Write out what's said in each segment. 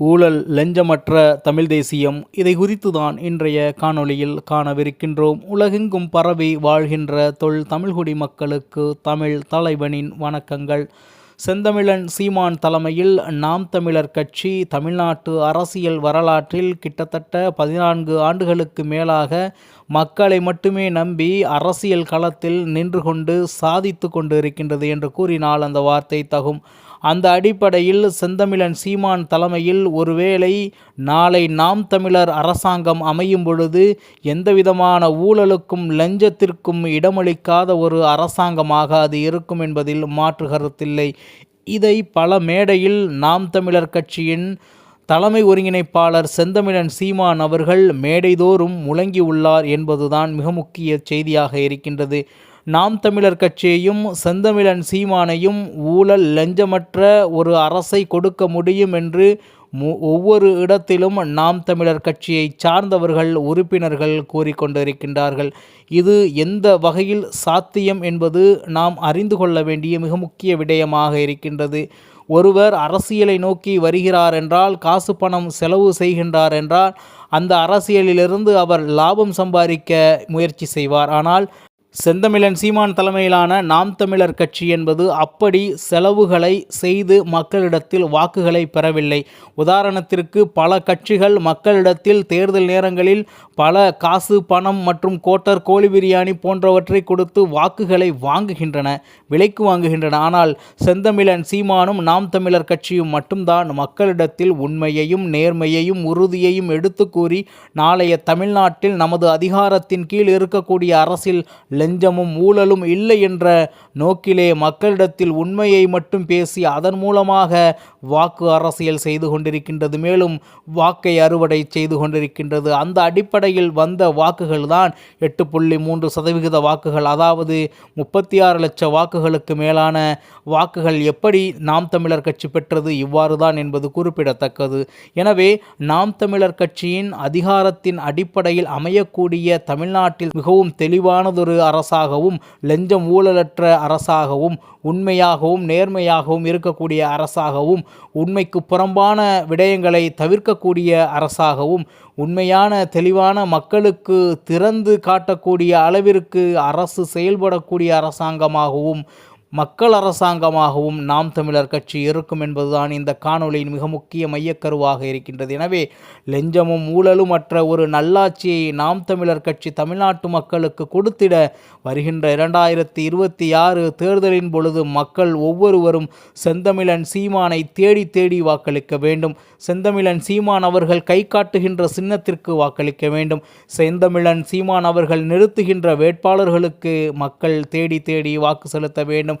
ஊழல் லஞ்சமற்ற தமிழ் தேசியம். இதை குறித்துதான் இன்றைய காணொளியில் காணவிருக்கின்றோம். உலகெங்கும் பரவி வாழ்கின்ற தொல் தமிழ்குடி மக்களுக்கு தமிழ் தலைவனின் வணக்கங்கள். செந்தமிழன் சீமான் தலைமையில் நாம் தமிழர் கட்சி தமிழ்நாட்டு அரசியல் வரலாற்றில் கிட்டத்தட்ட பதினான்கு ஆண்டுகளுக்கு மேலாக மக்களை மட்டுமே நம்பி அரசியல் களத்தில் நின்று கொண்டு சாதித்து கொண்டு இருக்கின்றது என்று கூறினால் அந்த வார்த்தை தகும். அந்த அடிப்படையில் செந்தமிழன் சீமான் தலைமையில் ஒருவேளை நாளை நாம் தமிழர் அரசாங்கம் அமையும் பொழுது எந்தவிதமான ஊழலுக்கும் லஞ்சத்திற்கும் இடமளிக்காத ஒரு அரசாங்கமாக அது இருக்கும் என்பதில் மாற்று கருத்தில்லை. இதை பல மேடையில் நாம் தமிழர் கட்சியின் தலைமை ஒருங்கிணைப்பாளர் செந்தமிழன் சீமான் அவர்கள் மேடைதோறும் முழங்கியுள்ளார் என்பதுதான் மிக முக்கிய செய்தியாக இருக்கின்றது. நாம் தமிழர் கட்சியையும் செந்தமிழன் சீமானையும் ஊழல் லஞ்சமற்ற ஒரு அரசை கொடுக்க முடியும் என்று மு ஒவ்வொரு இடத்திலும் நாம் தமிழர் கட்சியை சார்ந்தவர்கள் உறுப்பினர்கள் கூறிக்கொண்டிருக்கின்றார்கள் இது எந்த வகையில் சாத்தியம் என்பது நாம் அறிந்து கொள்ள வேண்டிய மிக முக்கிய விடயமாக இருக்கின்றது. ஒருவர் அரசியலை நோக்கி வருகிறார் என்றால் காசு பணம் செலவு செய்கின்றார் என்றால் அந்த அரசியலிலிருந்து அவர் லாபம் சம்பாதிக்க முயற்சி செய்வார். ஆனால் செந்தமிழன் சீமான் தலைமையிலான நாம் தமிழர் கட்சி என்பது அப்படி செலவுகளை செய்து மக்களிடத்தில் வாக்குகளை பெறவில்லை. உதாரணத்திற்கு பல கட்சிகள் மக்களிடத்தில் தேர்தல் நேரங்களில் பல காசு பணம் மற்றும் கோட்டர் கோழி பிரியாணி போன்றவற்றை கொடுத்து வாக்குகளை வாங்குகின்றன விலைக்கு வாங்குகின்றன. ஆனால் செந்தமிழன் சீமானும் நாம் தமிழர் கட்சியும் மட்டும்தான் மக்களிடத்தில் உண்மையையும் நேர்மையையும் உறுதியையும் எடுத்து கூறி நாளைய தமிழ்நாட்டில் நமது அதிகாரத்தின் கீழ் இருக்கக்கூடிய அரசில் லஞ்சமும் ஊழலும் இல்லை என்ற நோக்கிலே மக்களிடத்தில் உண்மையை மட்டும் பேசி அதன் மூலமாக வாக்கு அரசியல் செய்து கொண்டிருக்கின்றது. மேலும் வாக்கை அறுவடை செய்து கொண்டிருக்கின்றது. அந்த அடிப்படையில் வந்த வாக்குகள் தான் எட்டு புள்ளி மூன்று சதவிகித வாக்குகள். அதாவது முப்பத்தி ஆறு லட்சம் வாக்குகளுக்கு மேலான வாக்குகள் எப்படி நாம் தமிழர் கட்சி பெற்றது? இவ்வாறு தான் என்பது குறிப்பிடத்தக்கது. எனவே நாம் தமிழர் கட்சியின் அதிகாரத்தின் அடிப்படையில் அமையக்கூடிய தமிழ்நாட்டில் மிகவும் தெளிவானதொரு அரசாகவும் லஞ்சம் ஊழலற்ற அரசாகவும் உண்மையாகவும் நேர்மையாகவும் இருக்கக்கூடிய அரசாகவும் உண்மைக்கு புறம்பான விடயங்களை தவிர்க்கக்கூடிய அரசாகவும் உண்மையான தெளிவான மக்களுக்கு திறந்து காட்டக்கூடிய அளவிற்கு அரசு செயல்படக்கூடிய அரசாங்கமாகவும் மக்கள் அரசாங்கமாகவும் நாம் தமிழர் கட்சி இருக்கும் என்பதுதான் இந்த காணொலியின் மிக முக்கிய மையக்கருவாக இருக்கின்றது. எனவே லெஞ்சமும் ஊழலும் அற்ற ஒரு நல்லாட்சியை நாம் தமிழர் கட்சி தமிழ்நாட்டு மக்களுக்கு கொடுத்திட வருகின்ற இரண்டாயிரத்தி இருபத்தி ஆறு தேர்தலின் பொழுது மக்கள் ஒவ்வொருவரும் செந்தமிழன் சீமானை தேடி தேடி வாக்களிக்க வேண்டும். செந்தமிழன் சீமான் அவர்கள் கை காட்டுகின்ற சின்னத்திற்கு வாக்களிக்க வேண்டும். செந்தமிழன் சீமான் அவர்கள் நிறுத்துகின்ற வேட்பாளர்களுக்கு மக்கள் தேடி தேடி வாக்கு செலுத்த வேண்டும்.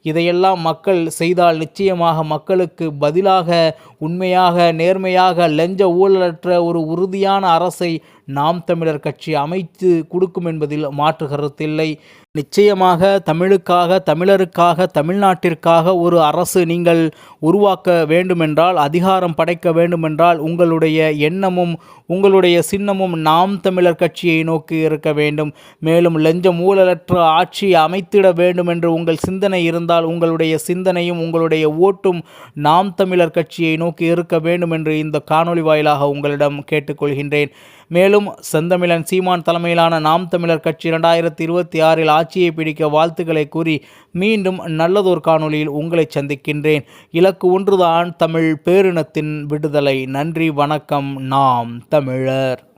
இதையெல்லாம் மக்கள் செய்தால் நிச்சயமாக மக்களுக்கு பதிலாக உண்மையாக நேர்மையாக லஞ்ச ஊழலற்ற ஒரு உறுதியான அரசை நாம் தமிழர் கட்சி அமைத்து கொடுக்கும் என்பதில் மாற்று கருத்தில்லை நிச்சயமாக தமிழுக்காக தமிழருக்காக தமிழ்நாட்டிற்காக ஒரு அரசு நீங்கள் உருவாக்க வேண்டுமென்றால் அதிகாரம் படைக்க வேண்டுமென்றால் உங்களுடைய எண்ணமும் உங்களுடைய சின்னமும் நாம் தமிழர் கட்சியை நோக்கி இருக்க வேண்டும். மேலும் லஞ்சம் ஊழலற்ற ஆட்சி அமைத்திட வேண்டும் என்று உங்கள் சிந்தனை இருந்தால் இருந்தால் உங்களுடைய சிந்தனையும் உங்களுடைய ஓட்டும் நாம் தமிழர் கட்சியை நோக்கி இருக்க வேண்டும் என்று இந்த காணொலி வாயிலாக உங்களிடம் கேட்டுக்கொள்கின்றேன். மேலும் செந்தமிழன் சீமான் தலைமையிலான நாம் தமிழர் கட்சி இரண்டாயிரத்தி இருபத்தி ஆறில் ஆட்சியை பிடிக்க வாழ்த்துக்களை கூறி மீண்டும் நல்லதொரு காணொலியில் உங்களை சந்திக்கின்றேன். இலக்கு ஒன்றுதான் தமிழ் பேரினத்தின் விடுதலை. நன்றி வணக்கம். நாம் தமிழர்.